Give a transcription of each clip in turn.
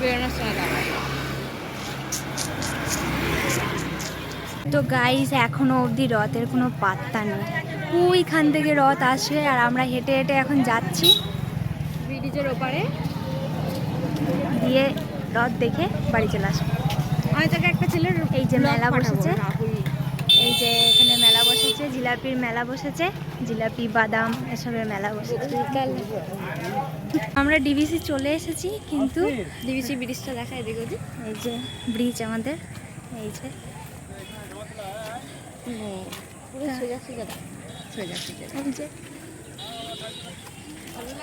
বেরোনোর সময় তো গাইস এখনও অবধি রথের কোনো পাত্তা নেই। ওইখান থেকে রথ আসে আর আমরা হেঁটে হেঁটে এখন যাচ্ছি। ব্রিজের ওপারে। দিয়ে রথ দেখে বাড়ি চলে আসব। তোকে একটা ছেলের এই যে মেলা বসেছে। এই যে এখানে মেলা বসেছে জিলাপির মেলা বসেছে জিলাপি বাদাম এসবের মেলা বসেছে। আমরা ডিভিসি চলে এসেছি কিন্তু ডিবিসি ব্রিজটা দেখায় দেখো যে এই যে ব্রিজ আমাদের এই যে।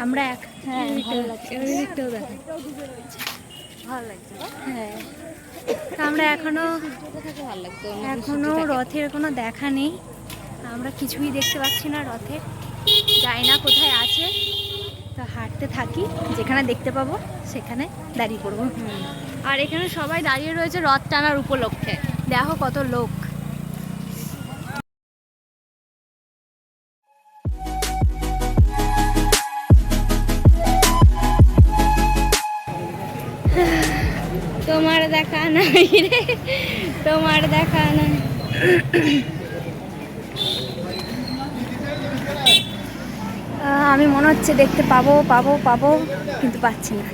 আমরা এক হ্যাঁ ভালো লাগছে? হ্যাঁ। আমরা এখনও এখনও রথের কোনো দেখা নেই। আমরা কিছুই দেখতে পাচ্ছি না রথের যাই না কোথায় আছে তা হাঁটতে থাকি। যেখানে দেখতে পাবো সেখানে দাঁড়িয়ে পড়ব। আর এখানে সবাই দাঁড়িয়ে রয়েছে রথ টানার উপলক্ষে। দেখো কত লোক। তোমার দেখা নাই রে, তোমার দেখা নাই। আমি মনে হচ্ছে দেখতে পাবো পাবো পাবো, কিন্তু পাচ্ছি না।